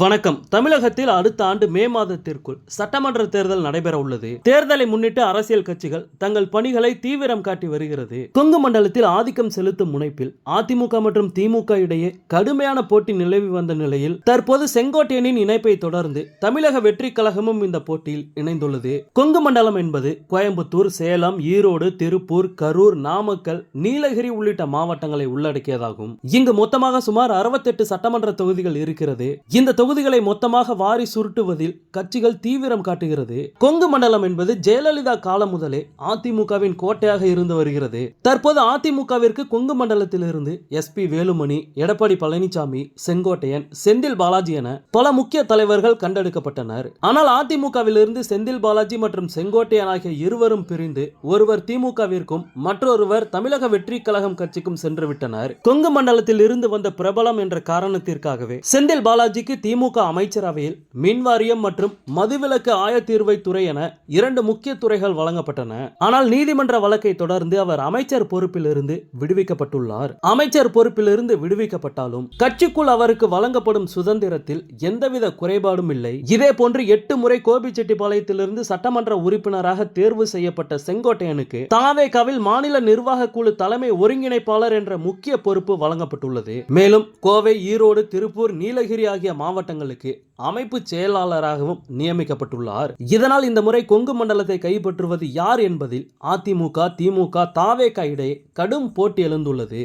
வணக்கம். தமிழகத்தில் அடுத்த ஆண்டு மே மாதத்திற்குள் சட்டமன்ற தேர்தல் நடைபெற உள்ளது. தேர்தலை முன்னிட்டு அரசியல் கட்சிகள் தங்கள் பணிகளை தீவிரம் காட்டி வருகிறது. கொங்கு மண்டலத்தில் ஆதிக்கம் செலுத்தும் முனைப்பில் அதிமுக மற்றும் திமுக இடையே கடுமையான போட்டி நிலவி வந்த நிலையில் தற்போது செங்கோட்டையனின் இணைப்பை தொடர்ந்து தமிழக வெற்றி கழகமும் இந்த போட்டியில் இணைந்துள்ளது. கொங்கு மண்டலம் என்பது கோயம்புத்தூர் சேலம் ஈரோடு திருப்பூர் கரூர் நாமக்கல் நீலகிரி உள்ளிட்ட மாவட்டங்களை உள்ளடக்கியதாகும். இங்கு மொத்தமாக சுமார் அறுபத்தெட்டு சட்டமன்ற தொகுதிகள் இருக்கிறது. இந்த தொகுதிகளை மொத்தமாக வாரி சுருட்டுவதில் கட்சிகள் தீவிரம் காட்டுகிறது. கொங்கு மண்டலம் என்பது ஜெயலலிதா காலம் முதலே அதிமுகவின் கோட்டையாக இருந்து வருகிறது. தற்போது அதிமுகவிற்கு கொங்கு மண்டலத்திலிருந்து எஸ் பி வேலுமணி எடப்பாடி பழனிசாமி செங்கோட்டையன் செந்தில் பாலாஜி என பல முக்கிய தலைவர்கள் கண்டெடுக்கப்பட்டனர். ஆனால் அதிமுகவிலிருந்து செந்தில் பாலாஜி மற்றும் செங்கோட்டையன் ஆகிய இருவரும் பிரிந்து ஒருவர் திமுகவிற்கும் மற்றொருவர் தமிழக வெற்றி கழகம் கட்சிக்கும் சென்று விட்டனர். கொங்கு மண்டலத்தில் இருந்து வந்த பிரபலம் என்ற காரணத்திற்காகவே செந்தில் பாலாஜிக்கு திமுக அமைச்சரவையில் மின்வாரியம் மற்றும் மதுவிலக்கு ஆயத்தீர்வை துறை என இரண்டு முக்கிய துறைகள் வழங்கப்பட்டன. ஆனால் நீதிமன்ற வழக்கை தொடர்ந்து அவர் அமைச்சர் பொறுப்பிலிருந்து விடுவிக்கப்பட்டுள்ளார். அமைச்சர் பொறுப்பிலிருந்து விடுவிக்கப்பட்டாலும் கட்சிக்குள் அவருக்கு வழங்கப்படும் சுதந்திரத்தில் எந்தவித குறைபாடும் இல்லை. இதே போன்று எட்டு முறை கோபிச்செட்டிப்பாளையத்திலிருந்து சட்டமன்ற உறுப்பினராக தேர்வு செய்யப்பட்ட செங்கோட்டையனுக்கு தாவேகாவில் மாநில நிர்வாக குழு தலைமை ஒருங்கிணைப்பாளர் என்ற முக்கிய பொறுப்பு வழங்கப்பட்டுள்ளது. மேலும் கோவை ஈரோடு திருப்பூர் நீலகிரி ஆகிய மாவட்டங்களுக்கு அமைப்பு செயலாளராகவும் நியமிக்கப்பட்டுள்ளார். இதனால் இந்த முறை கொங்கு மண்டலத்தை கைப்பற்றுவது யார் என்பதில் அதிமுக திமுக தாவேகா இடையே கடும் போட்டி எழுந்துள்ளது.